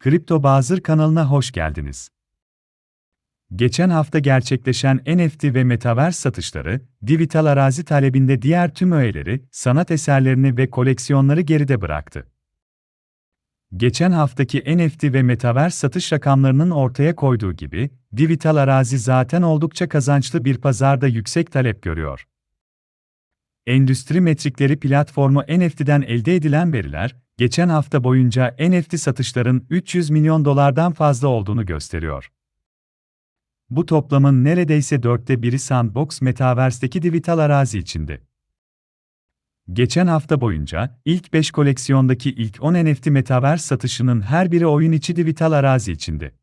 Kripto Bazır kanalına hoş geldiniz. Geçen hafta gerçekleşen NFT ve Metaverse satışları, dijital arazi talebinde diğer tüm öğeleri, sanat eserlerini ve koleksiyonları geride bıraktı. Geçen haftaki NFT ve Metaverse satış rakamlarının ortaya koyduğu gibi, dijital arazi zaten oldukça kazançlı bir pazarda yüksek talep görüyor. Endüstri metrikleri platformu NFT'den elde edilen veriler, geçen hafta boyunca NFT satışların 300 milyon dolardan fazla olduğunu gösteriyor. Bu toplamın neredeyse dörtte biri Sandbox Metaverse'deki dijital arazi içinde. Geçen hafta boyunca, ilk 5 koleksiyondaki ilk 10 NFT Metaverse satışının her biri oyun içi dijital arazi içinde.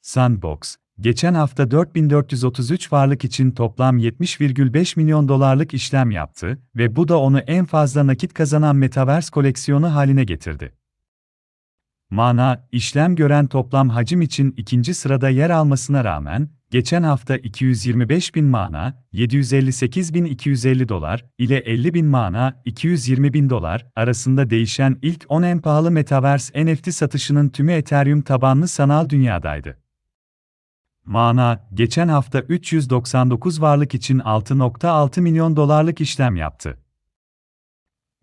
Sandbox, geçen hafta 4433 varlık için toplam 70,5 milyon dolarlık işlem yaptı ve bu da onu en fazla nakit kazanan Metaverse koleksiyonu haline getirdi. Mana, işlem gören toplam hacim için ikinci sırada yer almasına rağmen, geçen hafta 225 bin mana, 758.250 dolar ile 50 bin mana, 220 bin dolar arasında değişen ilk 10 en pahalı Metaverse NFT satışının tümü Ethereum tabanlı sanal dünyadaydı. Mana, geçen hafta 399 varlık için 6.6 milyon dolarlık işlem yaptı.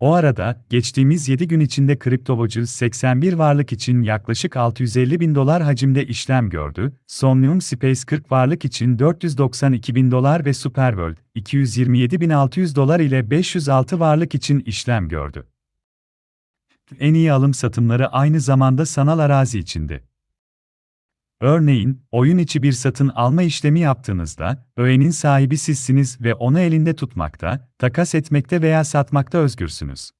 O arada, geçtiğimiz 7 gün içinde kriptovacı 81 varlık için yaklaşık 650 bin dolar hacimde işlem gördü, Somnium Space 40 varlık için 492 bin dolar ve Superworld 227.600 dolar ile 506 varlık için işlem gördü. En iyi alım satımları aynı zamanda sanal arazi içinde. Örneğin, oyun içi bir satın alma işlemi yaptığınızda, öğenin sahibi sizsiniz ve onu elinde tutmakta, takas etmekte veya satmakta özgürsünüz.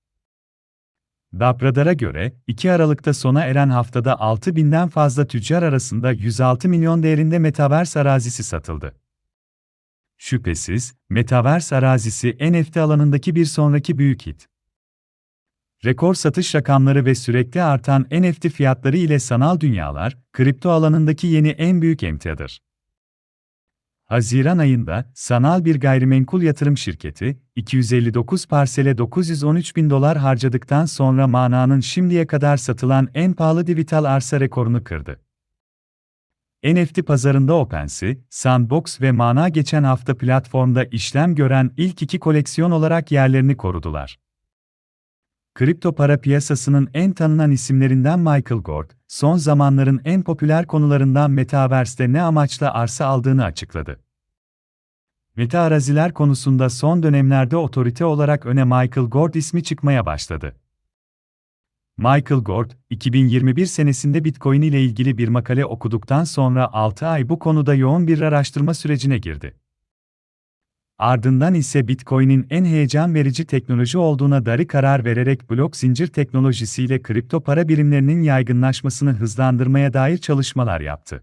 Dabradar'a göre, 2 Aralık'ta sona eren haftada 6000'den fazla tüccar arasında 106 milyon değerinde Metaverse arazisi satıldı. Şüphesiz, Metaverse arazisi NFT alanındaki bir sonraki büyük hit rekor satış rakamları ve sürekli artan NFT fiyatları ile sanal dünyalar, kripto alanındaki yeni en büyük emtiadır. Haziran ayında, sanal bir gayrimenkul yatırım şirketi, 259 parsele 913 bin dolar harcadıktan sonra mananın şimdiye kadar satılan en pahalı dijital arsa rekorunu kırdı. NFT pazarında OpenSea, Sandbox ve Mana geçen hafta platformda işlem gören ilk iki koleksiyon olarak yerlerini korudular. Kripto para piyasasının en tanınan isimlerinden Michael Gord, son zamanların en popüler konularından Metaverse'de ne amaçla arsa aldığını açıkladı. Meta araziler konusunda son dönemlerde otorite olarak öne Michael Gord ismi çıkmaya başladı. Michael Gord, 2021 senesinde Bitcoin ile ilgili bir makale okuduktan sonra 6 ay bu konuda yoğun bir araştırma sürecine girdi. Ardından ise Bitcoin'in en heyecan verici teknoloji olduğuna darı karar vererek blok zincir teknolojisiyle kripto para birimlerinin yaygınlaşmasını hızlandırmaya dair çalışmalar yaptı.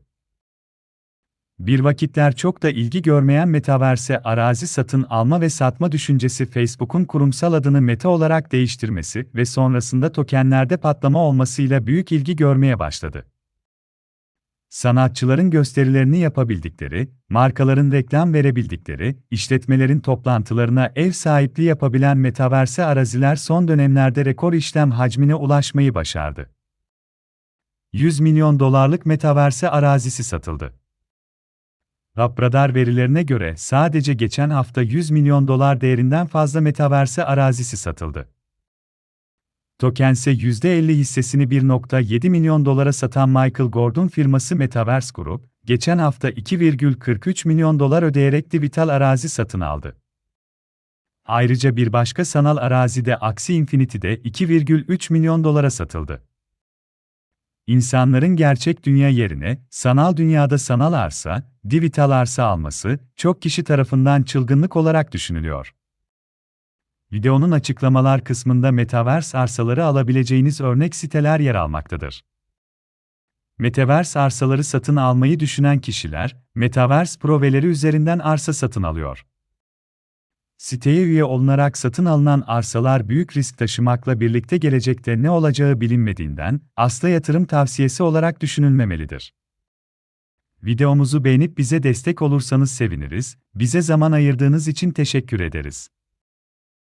Bir vakitler çok da ilgi görmeyen Metaverse arazi satın alma ve satma düşüncesi Facebook'un kurumsal adını Meta olarak değiştirmesi ve sonrasında tokenlerde patlama olmasıyla büyük ilgi görmeye başladı sanatçıların gösterilerini yapabildikleri, markaların reklam verebildikleri, işletmelerin toplantılarına ev sahipliği yapabilen metaverse araziler son dönemlerde rekor işlem hacmine ulaşmayı başardı. 100 milyon dolarlık metaverse arazisi satıldı. Rapradar verilerine göre sadece geçen hafta 100 milyon dolar değerinden fazla metaverse arazisi satıldı. Tokense %50 hissesini 1.7 milyon dolara satan Michael Gordon firması Metaverse Group, geçen hafta 2,43 milyon dolar ödeyerek dijital arazi satın aldı. Ayrıca bir başka sanal arazi de Axie Infinity'de 2,3 milyon dolara satıldı. İnsanların gerçek dünya yerine, sanal dünyada sanal arsa, dijital arsa alması, çok kişi tarafından çılgınlık olarak düşünülüyor. Videonun açıklamalar kısmında Metaverse arsaları alabileceğiniz örnek siteler yer almaktadır. Metaverse arsaları satın almayı düşünen kişiler, Metaverse proveleri üzerinden arsa satın alıyor. Siteye üye olunarak satın alınan arsalar büyük risk taşımakla birlikte gelecekte ne olacağı bilinmediğinden, asla yatırım tavsiyesi olarak düşünülmemelidir. Videomuzu beğenip bize destek olursanız seviniriz, bize zaman ayırdığınız için teşekkür ederiz.